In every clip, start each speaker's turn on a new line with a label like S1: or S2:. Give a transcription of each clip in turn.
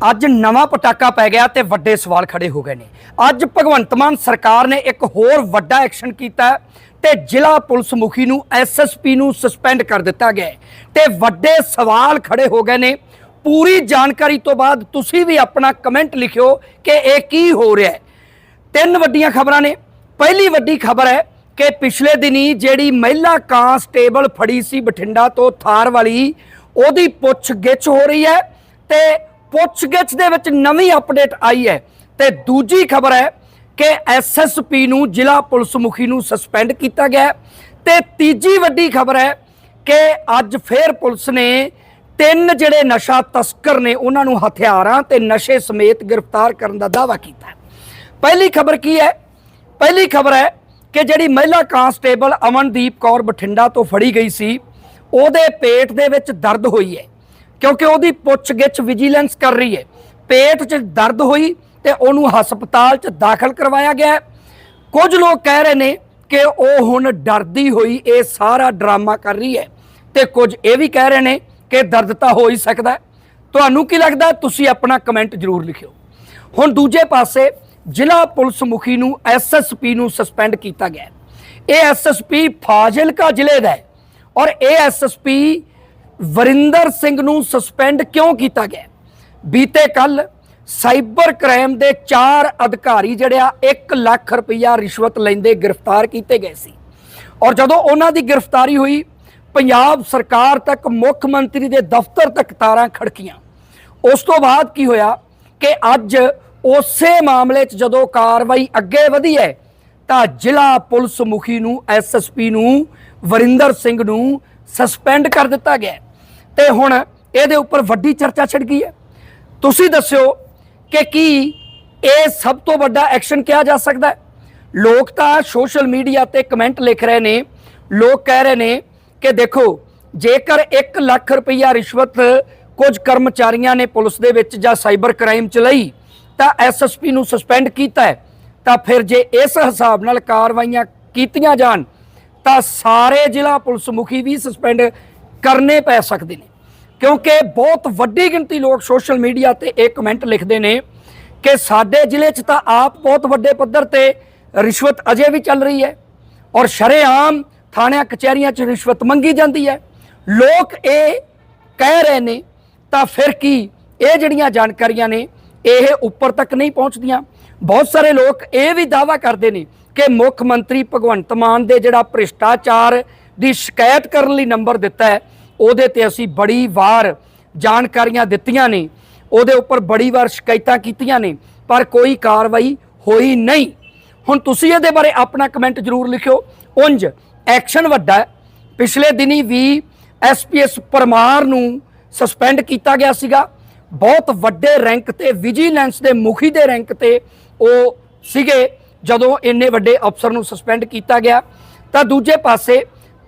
S1: ਅੱਜ ਨਵਾਂ ਪਟਾਕਾ ਪੈ ਗਿਆ ਤੇ ਵੱਡੇ ਸਵਾਲ ਖੜੇ ਹੋ ਗਏ ਨੇ। ਅੱਜ ਭਗਵੰਤ ਮਾਨ ਸਰਕਾਰ ਨੇ ਇੱਕ ਹੋਰ ਵੱਡਾ ਐਕਸ਼ਨ ਕੀਤਾ ਹੈ ਤੇ ਜ਼ਿਲ੍ਹਾ ਪੁਲਿਸ ਮੁਖੀ ਨੂੰ ਐਸਐਸਪੀ ਨੂੰ ਸਸਪੈਂਡ ਕਰ ਦਿੱਤਾ ਗਿਆ ਹੈ। ਤੇ ਵੱਡੇ ਸਵਾਲ ਖੜੇ ਹੋ ਗਏ ਨੇ। ਪੂਰੀ ਜਾਣਕਾਰੀ ਤੋਂ ਬਾਅਦ ਤੁਸੀਂ ਵੀ ਆਪਣਾ ਕਮੈਂਟ ਲਿਖਿਓ ਕਿ ਇਹ ਕੀ ਹੋ ਰਿਹਾ ਹੈ। ਤਿੰਨ ਵੱਡੀਆਂ ਖਬਰਾਂ ਨੇ। ਪਹਿਲੀ ਵੱਡੀ ਖਬਰ ਹੈ ਕਿ ਪਿਛਲੇ ਦਿਨੀ ਜਿਹੜੀ ਮਹਿਲਾ ਕਾਂਸਟੇਬਲ ਫੜੀ ਸੀ ਬਠਿੰਡਾ ਤੋਂ ਥਾਰ ਵਾਲੀ, ਉਹਦੀ ਪੁੱਛ ਗਿੱਛ ਹੋ ਰਹੀ ਹੈ ਤੇ ਪੁੱਛਗਿੱਛ ਦੇ ਵਿੱਚ ਨਵੀਂ ਅਪਡੇਟ ਆਈ ਹੈ ਤੇ ਦੂਜੀ ਖਬਰ ਹੈ ਕਿ ਐਸਐਸਪੀ ਨੂੰ ਜ਼ਿਲ੍ਹਾ ਪੁਲਿਸ ਮੁਖੀ ਨੂੰ ਸਸਪੈਂਡ ਕੀਤਾ ਗਿਆ ਹੈ। ਤੇ ਤੀਜੀ ਵੱਡੀ ਖਬਰ ਹੈ ਕਿ ਅੱਜ ਫੇਰ ਪੁਲਿਸ ਨੇ ਤਿੰਨ ਜਿਹੜੇ ਨਸ਼ਾ ਤਸਕਰ ਨੇ, ਉਹਨਾਂ ਨੂੰ ਹਥਿਆਰਾਂ ਤੇ ਨਸ਼ੇ ਸਮੇਤ ਗ੍ਰਿਫਤਾਰ ਕਰਨ ਦਾ ਦਾਅਵਾ ਕੀਤਾ ਪਹਿਲੀ ਖਬਰ ਕੀ ਹੈ? ਪਹਿਲੀ ਖਬਰ ਹੈ ਕਿ ਜਿਹੜੀ ਮਹਿਲਾ ਕਾਂਸਟੇਬਲ ਅਮਨਦੀਪ ਕੌਰ ਬਠਿੰਡਾ ਤੋਂ ਫੜੀ ਗਈ ਸੀ, ਉਹਦੇ ਪੇਟ ਦੇ ਵਿੱਚ ਦਰਦ ਹੋਈ ਹੈ। ਕਿਉਂਕਿ ਉਹਦੀ ਪੁੱਛਗਿੱਛ ਵਿਜੀਲੈਂਸ ਕਰ ਰਹੀ ਹੈ। ਪੇਟ 'ਚ ਦਰਦ ਹੋਈ ਤੇ ਉਹਨੂੰ ਹਸਪਤਾਲ 'ਚ ਦਾਖਲ ਕਰਵਾਇਆ ਗਿਆ ਕੁਝ ਲੋਕ ਕਹਿ ਰਹੇ ਨੇ ਕਿ ਉਹ ਹੁਣ ਡਰਦੀ ਹੋਈ ਇਹ ਸਾਰਾ ਡਰਾਮਾ ਕਰ ਰਹੀ ਹੈ ਤੇ ਕੁਝ ਇਹ ਵੀ ਕਹਿ ਰਹੇ ਨੇ ਕਿ ਦਰਦ ਤਾਂ ਹੋ ਹੀ ਸਕਦਾ ਤੁਹਾਨੂੰ ਕੀ ਲੱਗਦਾ ਤੁਸੀਂ ਆਪਣਾ ਕਮੈਂਟ ਜ਼ਰੂਰ ਲਿਖਿਓ। ਹੁਣ ਦੂਜੇ ਪਾਸੇ ਜ਼ਿਲ੍ਹਾ ਪੁਲਿਸ ਮੁਖੀ ਨੂੰ ਐਸਐਸਪੀ ਨੂੰ ਸਸਪੈਂਡ ਕੀਤਾ ਗਿਆ ਹੈ। ਇਹ ਐਸਐਸਪੀ ਫਾਜ਼ਿਲਕਾ ਜ਼ਿਲ੍ਹੇ ਦਾ ਹੈ ਔਰ ਇਹ ਐਸਐਸਪੀ ਵਰਿੰਦਰ ਸਿੰਘ ਨੂੰ ਸਸਪੈਂਡ ਕਿਉਂ ਕੀਤਾ ਗਿਆ? ਬੀਤੇ ਕੱਲ ਸਾਈਬਰ ਕ੍ਰਾਈਮ ਦੇ ਚਾਰ ਅਧਿਕਾਰੀ ਜਿਹੜੇ ਆ 1 ਲੱਖ ਰੁਪਈਆ ਰਿਸ਼ਵਤ ਲੈਂਦੇ ਗ੍ਰਿਫਤਾਰ ਕੀਤੇ ਗਏ ਸੀ। ਔਰ ਜਦੋਂ ਉਹਨਾਂ ਦੀ ਗ੍ਰਿਫਤਾਰੀ ਹੋਈ, ਪੰਜਾਬ ਸਰਕਾਰ ਤੱਕ, ਮੁੱਖ ਮੰਤਰੀ ਦੇ ਦਫ਼ਤਰ ਤੱਕ ਤਾਰਾਂ ਖੜਕੀਆਂ। ਉਸ ਤੋਂ ਬਾਅਦ ਕੀ ਹੋਇਆ ਕਿ ਅੱਜ ਉਸੇ ਮਾਮਲੇ 'ਚ ਜਦੋਂ ਕਾਰਵਾਈ ਅੱਗੇ ਵਧੀ ਹੈ, ਤਾਂ ਜ਼ਿਲ੍ਹਾ ਪੁਲਿਸ ਮੁਖੀ ਨੂੰ ਐਸਐਸਪੀ ਨੂੰ, ਵਰਿੰਦਰ ਸਿੰਘ ਨੂੰ ਸਸਪੈਂਡ ਕਰ ਦਿੱਤਾ ਗਿਆ। ਤੇ ਹੁਣ ਇਹਦੇ ਉੱਪਰ ਵੱਡੀ ਚਰਚਾ ਛਿੜ ਗਈ ਹੈ। ਤੁਸੀਂ ਦੱਸਿਓ ਕਿ ਕੀ ਇਹ ਸਭ ਤੋਂ ਵੱਡਾ ਐਕਸ਼ਨ ਕਿਹਾ ਜਾ ਸਕਦਾ ਹੈ? ਲੋਕ ਤਾਂ ਸੋਸ਼ਲ ਮੀਡੀਆ ਤੇ ਕਮੈਂਟ ਲਿਖ ਰਹੇ ਨੇ। ਲੋਕ ਕਹਿ ਰਹੇ ਨੇ ਕਿ ਦੇਖੋ, ਜੇਕਰ 1 ਲੱਖ ਰੁਪਈਆ ਰਿਸ਼ਵਤ ਕੁਝ ਕਰਮਚਾਰੀਆਂ ਨੇ ਪੁਲਿਸ ਦੇ ਵਿੱਚ ਜਾਂ ਸਾਈਬਰ ਕ੍ਰਾਈਮ ਚ ਲਈ, ਤਾਂ ਐਸਐਸਪੀ ਨੂੰ ਸਸਪੈਂਡ ਕੀਤਾ ਤਾਂ ਫਿਰ ਜੇ ਇਸ ਹਿਸਾਬ ਨਾਲ ਕਾਰਵਾਈਆਂ ਕੀਤੀਆਂ ਜਾਣ, ਤਾਂ ਸਾਰੇ ਜ਼ਿਲ੍ਹਾ ਪੁਲਿਸ ਮੁਖੀ ਵੀ ਸਸਪੈਂਡ ਕਰਨੇ ਪੈ ਸਕਦੇ ਨੇ। ਕਿਉਂਕਿ ਬਹੁਤ ਵੱਡੀ ਗਿਣਤੀ ਲੋਕ ਸੋਸ਼ਲ ਮੀਡੀਆ ਤੇ ਇਹ ਕਮੈਂਟ ਲਿਖਦੇ ਨੇ ਕਿ ਸਾਡੇ ਜ਼ਿਲ੍ਹੇ 'ਚ ਤਾਂ ਆਪ ਬਹੁਤ ਵੱਡੇ ਪੱਧਰ ਤੇ ਰਿਸ਼ਵਤ ਅਜੇ ਵੀ ਚੱਲ ਰਹੀ ਹੈ ਔਰ ਸ਼ਰੇਆਮ ਥਾਣਿਆਂ, ਕਚਹਿਰੀਆਂ 'ਚ ਰਿਸ਼ਵਤ ਮੰਗੀ ਜਾਂਦੀ ਹੈ। ਲੋਕ ਇਹ ਕਹਿ ਰਹੇ ਨੇ, ਤਾਂ ਫਿਰ ਕੀ? ਇਹ ਜਿਹੜੀਆਂ ਜਾਣਕਾਰੀਆਂ ਨੇ, ਇਹ ਉੱਪਰ ਤੱਕ ਨਹੀਂ ਪਹੁੰਚਦੀਆਂ। ਬਹੁਤ ਸਾਰੇ ਲੋਕ ਇਹ ਵੀ ਦਾਅਵਾ ਕਰਦੇ ਨੇ ਕਿ ਮੁੱਖ ਮੰਤਰੀ ਭਗਵੰਤ ਮਾਨ ਦੇ ਜਿਹੜਾ ਭ੍ਰਿਸ਼ਟਾਚਾਰ ਦੀ ਸ਼ਿਕਾਇਤ ਕਰਨ ਲਈ ਨੰਬਰ ਦਿੱਤਾ ਹੈ ਉਹਦੇ ਤੇ ਅਸੀਂ ਬੜੀ ਵਾਰ ਜਾਣਕਾਰੀਆਂ ਦਿੱਤੀਆਂ ਨੇ, ਉਹਦੇ ਉੱਪਰ ਬੜੀ ਵਾਰ ਸ਼ਿਕਾਇਤਾਂ ਕੀਤੀਆਂ ਨੇ, ਪਰ ਕੋਈ ਕਾਰਵਾਈ ਹੋਈ ਨਹੀਂ। ਹੁਣ ਤੁਸੀਂ ਇਹਦੇ ਬਾਰੇ ਆਪਣਾ ਕਮੈਂਟ ਜ਼ਰੂਰ ਲਿਖਿਓ। ਉੰਜ ਐਕਸ਼ਨ ਵੱਡਾ ਪਿਛਲੇ ਦਿਨੀ ਵੀ ਐਸਪੀਐਸ ਪਰਮਾਰ ਨੂੰ ਸਸਪੈਂਡ ਕੀਤਾ ਗਿਆ ਸੀਗਾ। ਬਹੁਤ ਵੱਡੇ ਰੈਂਕ ਤੇ ਵਿਜੀਲੈਂਸ ਦੇ ਮੁਖੀ ਦੇ ਰੈਂਕ ਤੇ ਉਹ ਸੀਗੇ, ਜਦੋਂ ਇੰਨੇ ਵੱਡੇ ਅਫਸਰ ਨੂੰ ਸਸਪੈਂਡ ਕੀਤਾ ਗਿਆ। ਤਾਂ ਦੂਜੇ ਪਾਸੇ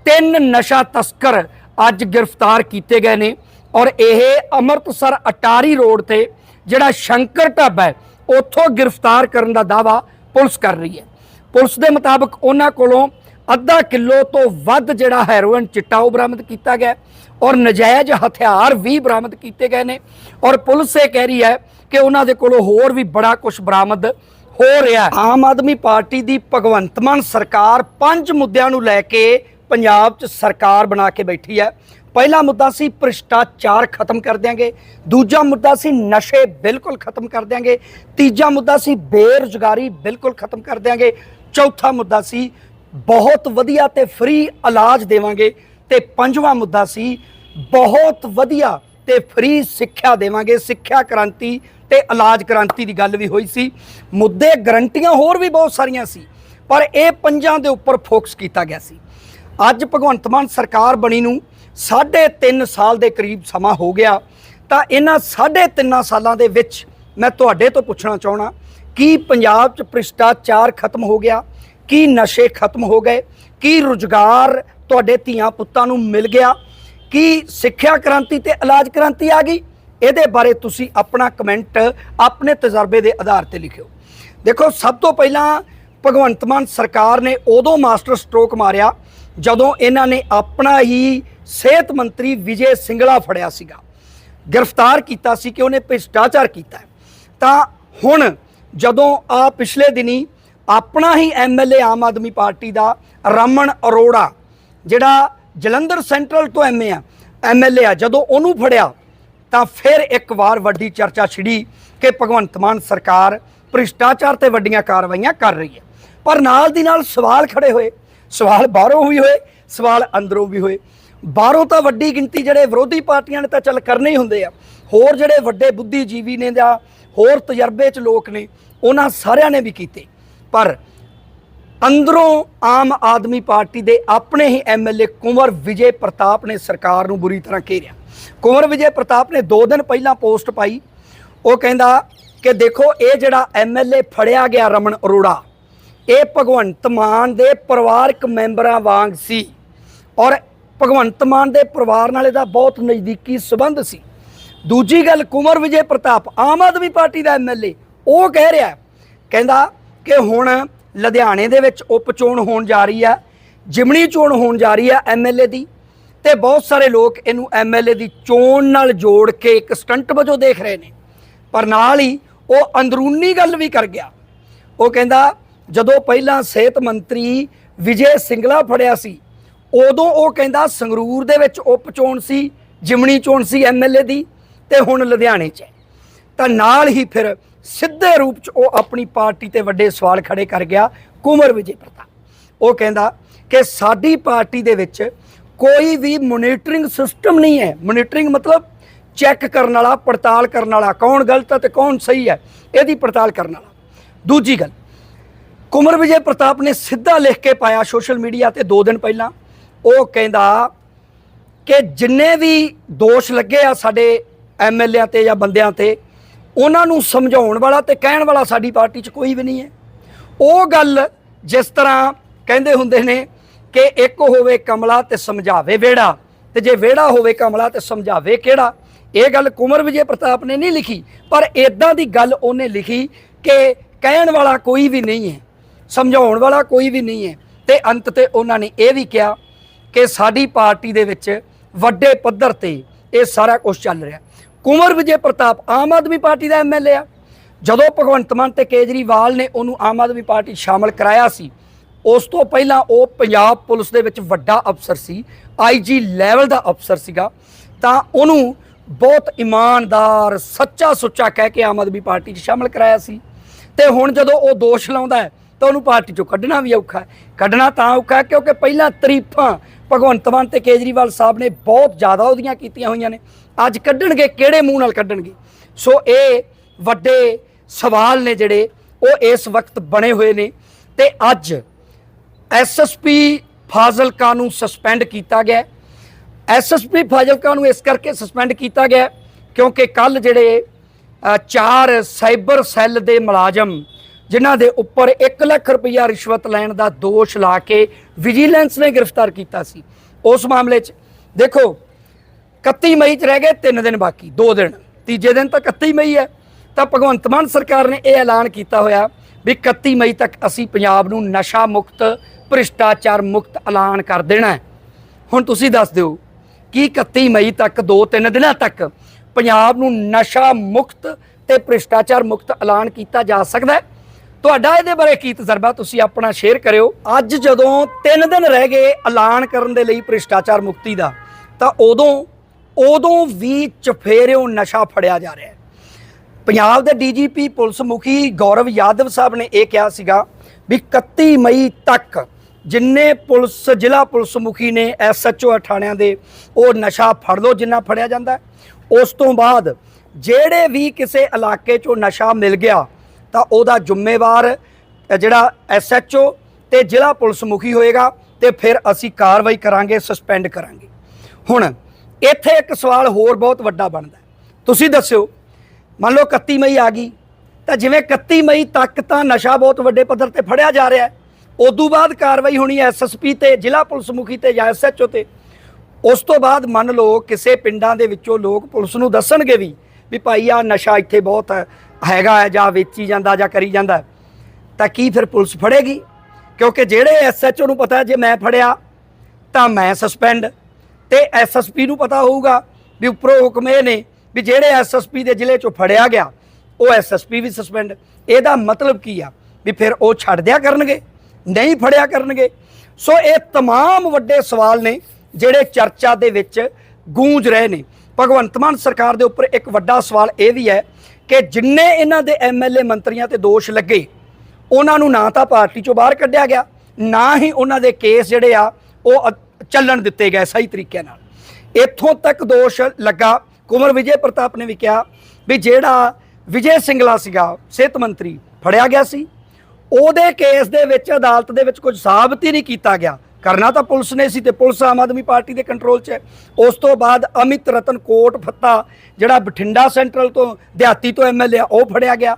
S1: ਤਿੰਨ ਨਸ਼ਾ ਤਸਕਰ ਅੱਜ ਗ੍ਰਿਫਤਾਰ ਕੀਤੇ ਗਏ ਨੇ ਔਰ ਇਹ ਅੰਮ੍ਰਿਤਸਰ ਅਟਾਰੀ ਰੋਡ ਤੇ ਜਿਹੜਾ ਸ਼ੰਕਰ ਢਾਬਾ ਹੈ, ਉੱਥੋਂ ਗ੍ਰਿਫਤਾਰ ਕਰਨ ਦਾ ਦਾਵਾ ਪੁਲਿਸ ਕਰ ਰਹੀ ਹੈ। ਪੁਲਿਸ ਦੇ ਮੁਤਾਬਕ ਉਹਨਾਂ ਕੋਲੋਂ ਅੱਧਾ ਕਿਲੋ ਤੋਂ ਵੱਧ ਜਿਹੜਾ ਹੈਰੋਇਨ ਚਿੱਟਾ ਉਹ ਬਰਾਮਦ ਕੀਤਾ ਗਿਆ ਔਰ ਨਜਾਇਜ਼ ਹਥਿਆਰ ਵੀ ਬਰਾਮਦ ਕੀਤੇ ਗਏ ਨੇ ਔਰ ਪੁਲਿਸ ਇਹ ਕਹਿ ਰਹੀ ਹੈ ਕਿ ਉਹਨਾਂ ਦੇ ਕੋਲੋਂ ਹੋਰ ਵੀ ਬੜਾ ਕੁਝ ਬਰਾਮਦ ਹੋ ਰਿਹਾ ਹੈ। ਆਮ ਆਦਮੀ ਪਾਰਟੀ ਦੀ ਭਗਵੰਤ ਮਾਨ ਸਰਕਾਰ ਪੰਜ ਮੁੱਦਿਆਂ ਨੂੰ ਲੈ ਕੇ ਪੰਜਾਬ 'ਚ ਸਰਕਾਰ ਬਣਾ ਕੇ ਬੈਠੀ ਹੈ। ਪਹਿਲਾ ਮੁੱਦਾ ਸੀ ਭ੍ਰਿਸ਼ਟਾਚਾਰ ਖਤਮ ਕਰ ਦਿਆਂਗੇ। ਦੂਜਾ ਮੁੱਦਾ ਸੀ ਨਸ਼ੇ ਬਿਲਕੁਲ ਖਤਮ ਕਰ ਦਿਆਂਗੇ। ਤੀਜਾ ਮੁੱਦਾ ਸੀ ਬੇਰੁਜ਼ਗਾਰੀ ਬਿਲਕੁਲ ਖਤਮ ਕਰ ਦਿਆਂਗੇ। ਚੌਥਾ ਮੁੱਦਾ ਸੀ ਬਹੁਤ ਵਧੀਆ ਤੇ ਫ੍ਰੀ ਇਲਾਜ ਦੇਵਾਂਗੇ। ਤੇ ਪੰਜਵਾਂ ਮੁੱਦਾ ਸੀ ਬਹੁਤ ਵਧੀਆ ਤੇ ਫ੍ਰੀ ਸਿੱਖਿਆ ਦੇਵਾਂਗੇ। ਸਿੱਖਿਆ ਕ੍ਰਾਂਤੀ ਤੇ ਇਲਾਜ ਕ੍ਰਾਂਤੀ ਦੀ ਗੱਲ ਵੀ ਹੋਈ ਸੀ। ਮੁੱਦੇ ਗਰੰਟੀਆਂ ਹੋਰ ਵੀ ਬਹੁਤ ਸਾਰੀਆਂ ਸੀ। ਪਰ ਇਹ ਪੰਜਾਂ ਦੇ ਉੱਪਰ ਫੋਕਸ ਕੀਤਾ ਗਿਆ ਸੀ। ਅੱਜ ਭਗਵੰਤ ਮਾਨ ਸਰਕਾਰ ਬਣੀ ਨੂੰ ਸਾਢੇ ਤਿੰਨ ਸਾਲ ਦੇ ਕਰੀਬ ਸਮਾਂ ਹੋ ਗਿਆ, ਤਾਂ ਇਹਨਾਂ ਸਾਢੇ ਤਿੰਨਾਂ ਸਾਲਾਂ ਦੇ ਵਿੱਚ ਮੈਂ ਤੁਹਾਡੇ ਤੋਂ ਪੁੱਛਣਾ ਚਾਹਣਾ ਕੀ ਪੰਜਾਬ 'ਚ ਭ੍ਰਿਸ਼ਟਾਚਾਰ ਖਤਮ ਹੋ ਗਿਆ? ਕੀ ਨਸ਼ੇ ਖਤਮ ਹੋ ਗਏ? ਕੀ ਰੁਜ਼ਗਾਰ ਤੁਹਾਡੇ ਧੀਆਂ ਪੁੱਤਾਂ ਨੂੰ ਮਿਲ ਗਿਆ? ਕੀ ਸਿੱਖਿਆ ਕ੍ਰਾਂਤੀ ਤੇ ਇਲਾਜ ਕ੍ਰਾਂਤੀ ਆ ਗਈ? ਇਹਦੇ ਬਾਰੇ ਤੁਸੀਂ ਆਪਣਾ ਕਮੈਂਟ ਆਪਣੇ ਤਜਰਬੇ ਦੇ ਆਧਾਰ ਤੇ ਲਿਖਿਓ। ਦੇਖੋ, ਸਭ ਤੋਂ ਪਹਿਲਾਂ ਭਗਵੰਤ ਮਾਨ ਸਰਕਾਰ ਨੇ ਉਦੋਂ ਮਾਸਟਰ ਸਟ੍ਰੋਕ ਮਾਰਿਆ ਜਦੋਂ ਇਹਨਾਂ ਨੇ ਆਪਣਾ ਹੀ ਸਿਹਤ ਮੰਤਰੀ ਵਿਜੇ ਸਿੰਗਲਾ ਫੜਿਆ ਸੀਗਾ, ਗ੍ਰਿਫਤਾਰ ਕੀਤਾ ਸੀ ਕਿ ਉਹਨੇ ਭ੍ਰਿਸ਼ਟਾਚਾਰ ਕੀਤਾ ਤਾਂ ਹੁਣ ਜਦੋਂ ਆ ਪਿਛਲੇ ਦਿਨੀ ਆਪਣਾ ਹੀ M L A Aam Aadmi party ਦਾ ਰਮਨ ਅਰੋੜਾ, ਜਿਹੜਾ ਜਲੰਧਰ ਸੈਂਟਰਲ ਤੋਂ ਐਮਏ ਆ ਐਮਐਲਏ ਆ, ਜਦੋਂ ਉਹਨੂੰ ਫੜਿਆ, ਤਾਂ ਫਿਰ ਇੱਕ ਵਾਰ ਵੱਡੀ ਚਰਚਾ ਛਿੜੀ ਕਿ ਭਗਵੰਤ ਮਾਨ ਸਰਕਾਰ ਭ੍ਰਿਸ਼ਟਾਚਾਰ ਤੇ ਵੱਡੀਆਂ ਕਾਰਵਾਈਆਂ ਕਰ ਰਹੀ ਹੈ। ਪਰ ਨਾਲ ਦੀ ਨਾਲ ਸਵਾਲ ਖੜੇ ਹੋਏ ਸਵਾਲ ਬਾਹਰੋਂ ਵੀ ਹੋਏ, ਸਵਾਲ ਅੰਦਰੋਂ ਵੀ ਹੋਏ। ਬਾਹਰੋਂ ਤਾਂ ਵੱਡੀ ਗਿਣਤੀ ਜਿਹੜੇ ਵਿਰੋਧੀ ਪਾਰਟੀਆਂ ਨੇ ਤਾਂ ਚੱਲ ਕਰਨੇ ਹੀ ਹੁੰਦੇ ਆ। ਹੋਰ ਜਿਹੜੇ ਵੱਡੇ ਬੁੱਧੀਜੀਵੀ ਨੇ ਜਾਂ ਹੋਰ ਤਜਰਬੇ 'ਚ ਲੋਕ ਨੇ, ਉਹਨਾਂ ਸਾਰਿਆਂ ਨੇ ਵੀ ਕੀਤੇ। ਪਰ ਅੰਦਰੋਂ ਆਮ ਆਦਮੀ ਪਾਰਟੀ ਦੇ ਆਪਣੇ ਹੀ ਐਮਐਲਏ ਕੁੰਵਰ ਵਿਜੇ ਪ੍ਰਤਾਪ ਨੇ ਸਰਕਾਰ ਨੂੰ ਬੁਰੀ ਤਰ੍ਹਾਂ ਘੇਰਿਆ। ਕੁੰਵਰ ਵਿਜੇ ਪ੍ਰਤਾਪ ਨੇ 2 ਦਿਨ ਪਹਿਲਾਂ ਪੋਸਟ ਪਾਈ। ਉਹ ਕਹਿੰਦਾ ਕਿ ਦੇਖੋ, ਇਹ ਜਿਹੜਾ ਐਮਐਲਏ ਫੜਿਆ ਗਿਆ ਰਮਨ ਅਰੋੜਾ ਇਹ ਭਗਵੰਤ ਮਾਨ ਦੇ ਪਰਿਵਾਰਕ ਮੈਂਬਰਾਂ ਵਾਂਗ ਸੀ। ਔਰ ਭਗਵੰਤ ਮਾਨ ਦੇ ਪਰਿਵਾਰ ਨਾਲ ਇਹਦਾ ਬਹੁਤ ਨਜ਼ਦੀਕੀ ਸਬੰਧ ਸੀ। ਦੂਜੀ ਗੱਲ ਕੁੰਵਰ ਵਿਜੇ ਪ੍ਰਤਾਪ, ਆਮ ਆਦਮੀ ਪਾਰਟੀ ਦਾ ਐਮਐਲਏ ਉਹ ਕਹਿ ਰਿਹਾ ਕਹਿੰਦਾ ਕਿ ਹੁਣ ਲੁਧਿਆਣੇ ਦੇ ਵਿੱਚ ਉਪ ਚੋਣ ਹੋਣ ਜਾ ਰਹੀ ਆ ਜਿਮਣੀ ਚੋਣ ਹੋਣ ਜਾ ਰਹੀ ਆ ਐਮਐਲਏ ਦੀ, ਤੇ ਬਹੁਤ ਸਾਰੇ ਲੋਕ ਇਹਨੂੰ ਐਮਐਲਏ ਦੀ ਚੋਣ ਨਾਲ ਜੋੜ ਕੇ ਇੱਕ ਸਟੰਟ ਵਜੋਂ ਦੇਖ ਰਹੇ ਨੇ। ਪਰ ਨਾਲ ਹੀ ਉਹ ਅੰਦਰੂਨੀ ਗੱਲ ਵੀ ਕਰ ਗਿਆ। ਉਹ ਕਹਿੰਦਾ ਜਦੋਂ ਪਹਿਲਾਂ ਸਿਹਤ ਮੰਤਰੀ ਵਿਜੇ ਸਿੰਗਲਾ ਫੜਿਆ ਸੀ, ਉਦੋਂ ਉਹ ਕਹਿੰਦਾ ਸੰਗਰੂਰ ਦੇ ਵਿੱਚ ਉਪ ਚੋਣ ਸੀ, ਜਿਮਣੀ ਚੋਣ ਸੀ ਐਮਐਲਏ ਦੀ ਤੇ ਹੁਣ ਲੁਧਿਆਣੇ 'ਚ ਹੈ। ਤਾਂ ਨਾਲ ਹੀ ਫਿਰ ਸਿੱਧੇ ਰੂਪ 'ਚ ਉਹ ਆਪਣੀ ਪਾਰਟੀ ਤੇ ਵੱਡੇ ਸਵਾਲ ਖੜੇ ਕਰ ਗਿਆ ਕੁੰਵਰ ਵਿਜੇ ਪ੍ਰਤਾਪ। ਉਹ ਕਹਿੰਦਾ ਕਿ ਸਾਡੀ ਪਾਰਟੀ ਦੇ ਵਿੱਚ ਕੋਈ ਵੀ ਮੋਨੀਟਰਿੰਗ ਸਿਸਟਮ ਨਹੀਂ ਹੈ। ਮੋਨੀਟਰਿੰਗ ਮਤਲਬ ਚੈੱਕ ਕਰਨ ਵਾਲਾ, ਪੜਤਾਲ ਕਰਨ ਵਾਲਾ, ਕੌਣ ਗਲਤ ਹੈ ਤੇ ਕੌਣ ਸਹੀ ਹੈ, ਇਹਦੀ ਪੜਤਾਲ ਕਰਨ ਵਾਲਾ। ਦੂਜੀ ਗੱਲ ਕੁਮਰ ਵਿਜੇ ਪ੍ਰਤਾਪ ਨੇ ਸਿੱਧਾ ਲਿਖ ਕੇ ਪਾਇਆ ਸੋਸ਼ਲ ਮੀਡੀਆ ਤੇ 2 ਦਿਨ ਪਹਿਲਾਂ। ਉਹ ਕਹਿੰਦਾ ਕਿ ਜਿੰਨੇ ਵੀ ਦੋਸ਼ ਲੱਗੇ ਆ ਸਾਡੇ ਐਮਐਲਏ ਤੇ ਜਾਂ ਬੰਦਿਆਂ ਤੇ, ਉਹਨਾਂ ਨੂੰ ਸਮਝਾਉਣ ਵਾਲਾ ਤੇ ਕਹਿਣ ਵਾਲਾ ਸਾਡੀ ਪਾਰਟੀ 'ਚ ਕੋਈ ਵੀ ਨਹੀਂ ਹੈ। ਉਹ ਗੱਲ ਜਿਸ ਤਰ੍ਹਾਂ ਕਹਿੰਦੇ ਹੁੰਦੇ ਨੇ ਕਿ ਇੱਕ ਹੋਵੇ ਕਮਲਾ ਤੇ ਸਮਝਾਵੇ ਵਿਹੜਾ, ਤੇ ਜੇ ਵਿਹੜਾ ਹੋਵੇ ਕਮਲਾ ਤੇ ਸਮਝਾਵੇ ਕਿਹੜਾ? ਇਹ ਗੱਲ ਕੁਮਰ ਵਿਜੇ ਪ੍ਰਤਾਪ ਨੇ ਨਹੀਂ ਲਿਖੀ, ਪਰ ਇਦਾਂ ਦੀ ਗੱਲ ਉਹਨੇ ਲਿਖੀ ਕਿ ਕਹਿਣ ਵਾਲਾ ਕੋਈ ਵੀ ਨਹੀਂ ਹੈ। ਸਮਝਾਉਣ ਵਾਲਾ ਕੋਈ ਵੀ ਨਹੀਂ ਹੈ। ਤੇ ਅੰਤ ਤੇ ਉਹਨਾਂ ਨੇ ਇਹ ਵੀ ਕਿਹਾ ਕਿ ਸਾਡੀ ਪਾਰਟੀ ਦੇ ਵਿੱਚ ਵੱਡੇ ਪੱਧਰ ਤੇ ਇਹ ਸਾਰਾ ਕੁਝ ਚੱਲ ਰਿਹਾ। ਕੁਮਰ ਵਿਜੇ ਪ੍ਰਤਾਪ ਆਮ ਆਦਮੀ ਪਾਰਟੀ ਦਾ ਐਮਐਲਏ ਆ। ਜਦੋਂ ਭਗਵੰਤ ਮਾਨ ਤੇ ਕੇਜਰੀਵਾਲ ਨੇ ਉਹਨੂੰ ਆਮ ਆਦਮੀ ਪਾਰਟੀ 'ਚ ਸ਼ਾਮਲ ਕਰਾਇਆ ਸੀ, ਉਸ ਤੋਂ ਪਹਿਲਾਂ ਉਹ ਪੰਜਾਬ ਪੁਲਿਸ ਦੇ ਵਿੱਚ ਵੱਡਾ ਅਫਸਰ ਸੀ ਆਈਜੀ ਲੈਵਲ ਦਾ ਅਫਸਰ ਸੀਗਾ। ਤਾਂ ਉਹਨੂੰ ਬਹੁਤ ਇਮਾਨਦਾਰ, ਸੱਚਾ ਸੁੱਚਾ ਕਹਿ ਕੇ ਆਮ ਆਦਮੀ ਪਾਰਟੀ 'ਚ ਸ਼ਾਮਲ ਕਰਾਇਆ ਸੀ। ਤੇ ਹੁਣ ਜਦੋਂ ਉਹ ਦੋਸ਼ ਲਾਉਂਦਾ ਹੈ ਤਾਂ ਉਹਨੂੰ ਪਾਰਟੀ 'ਚੋਂ ਕੱਢਣਾ ਵੀ ਔਖਾ ਹੈ। ਕੱਢਣਾ ਤਾਂ ਔਖਾ ਕਿਉਂਕਿ ਪਹਿਲਾਂ ਤਰੀਫਾਂ ਭਗਵੰਤ ਮਾਨ ਤੇ ਕੇਜਰੀਵਾਲ ਸਾਹਿਬ ਨੇ ਬਹੁਤ ਜ਼ਿਆਦਾ ਉਹਦੀਆਂ ਕੀਤੀਆਂ ਹੋਈਆਂ ਨੇ। ਅੱਜ ਕੱਢਣਗੇ, ਕਿਹੜੇ ਮੂੰਹ ਨਾਲ ਕੱਢਣਗੇ? ਸੋ ਇਹ ਵੱਡੇ ਸਵਾਲ ਨੇ ਜਿਹੜੇ, ਉਹ ਇਸ ਵਕਤ ਬਣੇ ਹੋਏ ਨੇ। ਤੇ ਅੱਜ ਐਸਐਸਪੀ ਫਾਜ਼ਿਲਕਾ ਨੂੰ ਸਸਪੈਂਡ ਕੀਤਾ ਗਿਆ ਐਸਐਸਪੀ ਫਾਜ਼ਿਲਕਾ ਨੂੰ ਇਸ ਕਰਕੇ ਸਸਪੈਂਡ ਕੀਤਾ ਗਿਆ ਕਿਉਂਕਿ ਕੱਲ ਜਿਹੜੇ ਚਾਰ ਸਾਈਬਰ ਸੈੱਲ ਦੇ ਮੁਲਾਜ਼ਮ ਜਿਨ੍ਹਾਂ ਦੇ ਉੱਪਰ 1 ਲੱਖ ਰੁਪਈਆ ਰਿਸ਼ਵਤ ਲੈਣ ਦਾ ਦੋਸ਼ ਲਾ ਕੇ ਵਿਜੀਲੈਂਸ ਨੇ ਗ੍ਰਿਫਤਾਰ ਕੀਤਾ ਸੀ। ਉਸ ਮਾਮਲੇ 'ਚ ਦੇਖੋ 31 ਮਈ 'ਚ ਰਹਿ ਗਏ 3 ਦਿਨ ਬਾਕੀ 2 ਦਿਨ। ਤੀਜੇ ਦਿਨ ਤਾਂ 31 ਮਈ ਹੈ। ਤਾਂ ਭਗਵੰਤ ਮਾਨ ਸਰਕਾਰ ਨੇ ਇਹ ਐਲਾਨ ਕੀਤਾ ਹੋਇਆ ਵੀ 31 ਮਈ ਤੱਕ ਅਸੀਂ ਪੰਜਾਬ ਨੂੰ ਨਸ਼ਾ ਮੁਕਤ, ਭ੍ਰਿਸ਼ਟਾਚਾਰ ਮੁਕਤ ਐਲਾਨ ਕਰ ਦੇਣਾ ਹੈ। ਹੁਣ ਤੁਸੀਂ ਦੱਸ ਦਿਓ ਕਿ 31 ਮਈ ਤੱਕ 2-3 ਦਿਨਾਂ ਤੱਕ ਪੰਜਾਬ ਨੂੰ ਨਸ਼ਾ ਮੁਕਤ ਤੇ ਭ੍ਰਿਸ਼ਟਾਚਾਰ ਮੁਕਤ ਐਲਾਨ ਕੀਤਾ ਜਾ ਸਕਦਾ ਹੈ? ਤੁਹਾਡਾ ਇਹਦੇ ਬਾਰੇ ਕੀ ਤਜਰਬਾ ਤੁਸੀਂ ਆਪਣਾ ਸ਼ੇਅਰ ਕਰਿਓ। ਅੱਜ ਜਦੋਂ 3 ਦਿਨ ਰਹਿ ਗਏ ਐਲਾਨ ਕਰਨ ਦੇ ਲਈ ਭ੍ਰਿਸ਼ਟਾਚਾਰ ਮੁਕਤੀ ਦਾ, ਤਾਂ ਉਦੋਂ ਉਦੋਂ ਵੀ ਚਫੇਰਿਓ ਨਸ਼ਾ ਫੜਿਆ ਜਾ ਰਿਹਾ ਹੈ। ਪੰਜਾਬ ਦੇ ਡੀਜੀਪੀ ਪੁਲਿਸ ਮੁਖੀ ਗੌਰਵ ਯਾਦਵ ਸਾਹਿਬ ਨੇ ਇਹ ਕਿਹਾ ਸੀਗਾ ਵੀ 31 ਮਈ ਤੱਕ ਜਿੰਨੇ ਪੁਲਿਸ, ਜ਼ਿਲ੍ਹਾ ਪੁਲਿਸ ਮੁਖੀ ਨੇ ਐਸਐਚਓ ਥਾਣਿਆਂ ਦੇ ਉਹ ਨਸ਼ਾ ਫੜ ਲਓ ਜਿੰਨਾ ਫੜਿਆ ਜਾਂਦਾ ਉਸ ਤੋਂ ਬਾਅਦ ਜਿਹੜੇ ਵੀ ਕਿਸੇ ਇਲਾਕੇ 'ਚੋਂ ਨਸ਼ਾ ਮਿਲ ਗਿਆ ਤਾਂ ਉਹਦਾ ਜ਼ਿੰਮੇਵਾਰ ਅ, ਜਿਹੜਾ ਐਸਐਚਓ ਤੇ ਜ਼ਿਲ੍ਹਾ ਪੁਲਿਸ ਮੁਖੀ ਹੋਏਗਾ ਤੇ ਫਿਰ ਅਸੀਂ ਕਾਰਵਾਈ ਕਰਾਂਗੇ ਸਸਪੈਂਡ ਕਰਾਂਗੇ। ਹੁਣ ਇੱਥੇ ਇੱਕ ਸਵਾਲ ਹੋਰ ਬਹੁਤ ਵੱਡਾ ਬਣਦਾ ਤੁਸੀਂ ਦੱਸਿਓ ਮੰਨ ਲਓ 31 ਮਈ ਆ ਗਈ ਤਾਂ ਜਿਵੇਂ 31 ਮਈ ਤੱਕ ਤਾਂ ਨਸ਼ਾ ਬਹੁਤ ਵੱਡੇ ਪੱਧਰ ਤੇ ਫੜਿਆ ਜਾ ਰਿਹਾ ਹੈ ਉਦੋਂ ਬਾਅਦ ਕਾਰਵਾਈ ਹੋਣੀ ਹੈ ਐਸਐਸਪੀ ਤੇ ਜ਼ਿਲ੍ਹਾ ਪੁਲਿਸ ਮੁਖੀ ਤੇ ਜਾਂ ਐਸਐਚਓ ਤੇ। ਉਸ ਤੋਂ ਬਾਅਦ ਮੰਨ ਲਓ ਕਿਸੇ ਪਿੰਡਾਂ ਦੇ ਵਿੱਚੋਂ ਲੋਕ ਪੁਲਿਸ ਨੂੰ ਦੱਸਣਗੇ ਵੀ ਵੀ ਭਾਈ ਆ ਨਸ਼ਾ ਇੱਥੇ ਬਹੁਤ ਹੈ- ਹੈਗਾ ਹੈ ਜਾਂ ਵੇਚੀ ਜਾਂਦਾ ਜਾਂ ਕਰੀ ਜਾਂਦਾ ਹੈ। ਤਾਂ ਕੀ ਫਿਰ ਪੁਲਿਸ ਫੜੇਗੀ ਕਿਉਂਕਿ ਜਿਹੜੇ ਐਸਐਚਓ ਨੂੰ ਪਤਾ ਹੈ ਜੇ ਮੈਂ ਫੜਿਆ ਤਾਂ ਮੈਂ ਸਸਪੈਂਡ ਤੇ ਐਸਐਸਪੀ ਨੂੰ ਪਤਾ ਹੋਊਗਾ ਵੀ ਉੱਪਰੋਂ ਹੁਕਮ ਇਹ ਨੇ ਵੀ ਜਿਹੜੇ ਐਸਐਸਪੀ ਦੇ ਜ਼ਿਲ੍ਹੇ ਚੋਂ ਫੜਿਆ ਗਿਆ ਉਹ ਐਸਐਸਪੀ ਵੀ ਸਸਪੈਂਡ ਇਹਦਾ ਮਤਲਬ ਕੀ ਆ ਵੀ ਫਿਰ ਉਹ ਛੱਡ ਦਿਆ ਕਰਨਗੇ ਨਹੀਂ ਫੜਿਆ ਕਰਨਗੇ ਸੋ ਇਹ तमाम ਵੱਡੇ ਸਵਾਲ ਨੇ ਜਿਹੜੇ ਚਰਚਾ ਦੇ ਵਿੱਚ ਗੂੰਜ ਰਹੇ ਨੇ ਭਗਵੰਤ ਮਾਨ ਸਰਕਾਰ ਦੇ ਉੱਪਰ ਇੱਕ ਵੱਡਾ ਸਵਾਲ ਇਹ ਵੀ ਹੈ ਕਿ ਜਿੰਨੇ ਇਹਨਾਂ ਦੇ ਐਮਐਲਏ ਮੰਤਰੀਆਂ ਤੇ ਦੋਸ਼ ਲੱਗੇ, ਉਹਨਾਂ ਨੂੰ ਨਾ ਤਾਂ ਪਾਰਟੀ ਚੋਂ ਬਾਹਰ ਕੱਢਿਆ ਗਿਆ, ਨਾ ਹੀ ਉਹਨਾਂ ਦੇ ਕੇਸ ਜਿਹੜੇ ਆ, ਉਹ ਚੱਲਣ ਦਿੱਤੇ ਗਏ ਸਹੀ ਤਰੀਕੇ ਨਾਲ। ਇੱਥੋਂ ਤੱਕ ਦੋਸ਼ ਲੱਗਾ ਕੁਮਰ ਵਿਜੇ ਪ੍ਰਤਾਪ ਨੇ ਵੀ ਕਿਹਾ ਵੀ ਜਿਹੜਾ ਵਿਜੇ ਸਿੰਗਲਾ ਸੀਗਾ, ਸਿਹਤ ਮੰਤਰੀ, ਫੜਿਆ ਗਿਆ ਸੀ। ਉਹਦੇ ਕੇਸ ਦੇ ਵਿੱਚ ਅਦਾਲਤ ਦੇ ਵਿੱਚ ਕੁਝ ਸਾਬਤ ਹੀ ਨਹੀਂ ਕੀਤਾ ਗਿਆ। ਕਰਨਾ ਤਾਂ ਪੁਲਿਸ ਨੇ ਸੀ ਤੇ ਪੁਲਿਸ ਆਮ ਆਦਮੀ ਪਾਰਟੀ ਦੇ ਕੰਟਰੋਲ 'ਚ ਹੈ। ਉਸ ਤੋਂ ਬਾਅਦ ਅਮਿਤ ਰਤਨ ਕੋਟ ਫੱਤਾ, ਜਿਹੜਾ ਬਠਿੰਡਾ ਸੈਂਟਰਲ ਤੋਂ, ਦਿਹਾਤੀ ਤੋਂ ਐਮਐਲਏ ਆ, ਉਹ ਫੜਿਆ ਗਿਆ।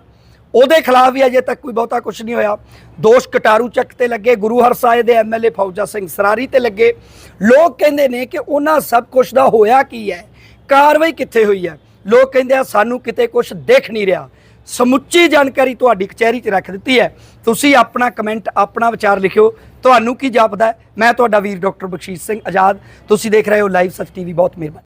S1: ਉਹਦੇ ਖਿਲਾਫ ਵੀ ਅਜੇ ਤੱਕ ਕੋਈ ਬਹੁਤਾ ਕੁਝ ਨਹੀਂ ਹੋਇਆ। ਦੋਸ਼ ਕਟਾਰੂ ਚੱਕ ਤੇ ਲੱਗੇ, ਗੁਰੂ ਹਰਸਾਏ ਦੇ ਐਮਐਲਏ ਫੌਜਾ ਸਿੰਘ ਸਰਾਰੀ ਤੇ ਲੱਗੇ। ਲੋਕ ਕਹਿੰਦੇ ਨੇ ਕਿ ਉਹਨਾਂ ਸਭ ਕੁਝ ਦਾ ਹੋਇਆ ਕੀ ਹੈ? ਕਾਰਵਾਈ ਕਿੱਥੇ ਹੋਈ ਹੈ? ਲੋਕ ਕਹਿੰਦੇ ਆ, ਸਾਨੂੰ ਕਿਤੇ ਕੁਝ ਦੇਖ ਨਹੀਂ ਰਿਹਾ। ਸਮੁੱਚੀ ਜਾਣਕਾਰੀ ਤੁਹਾਡੀ ਕਚਹਿਰੀ 'ਚ ਰੱਖ ਦਿੱਤੀ ਹੈ। ਤੁਸੀਂ ਆਪਣਾ ਕਮੈਂਟ ਆਪਣਾ ਵਿਚਾਰ ਲਿਖਿਓ। ਤੁਹਾਨੂੰ ਕੀ ਜਾਪਦਾ ਮੈਂ ਤੁਹਾਡਾ ਵੀਰ ਡਾਕਟਰ ਬਖਸ਼ੀਸ਼ ਸਿੰਘ ਆਜ਼ਾਦ। ਤੁਸੀਂ ਦੇਖ ਰਹੇ ਹੋ ਲਾਈਵ ਸੱਚ ਟੀਵੀ, ਬਹੁਤ ਮਿਹਰਬਾਨੀ।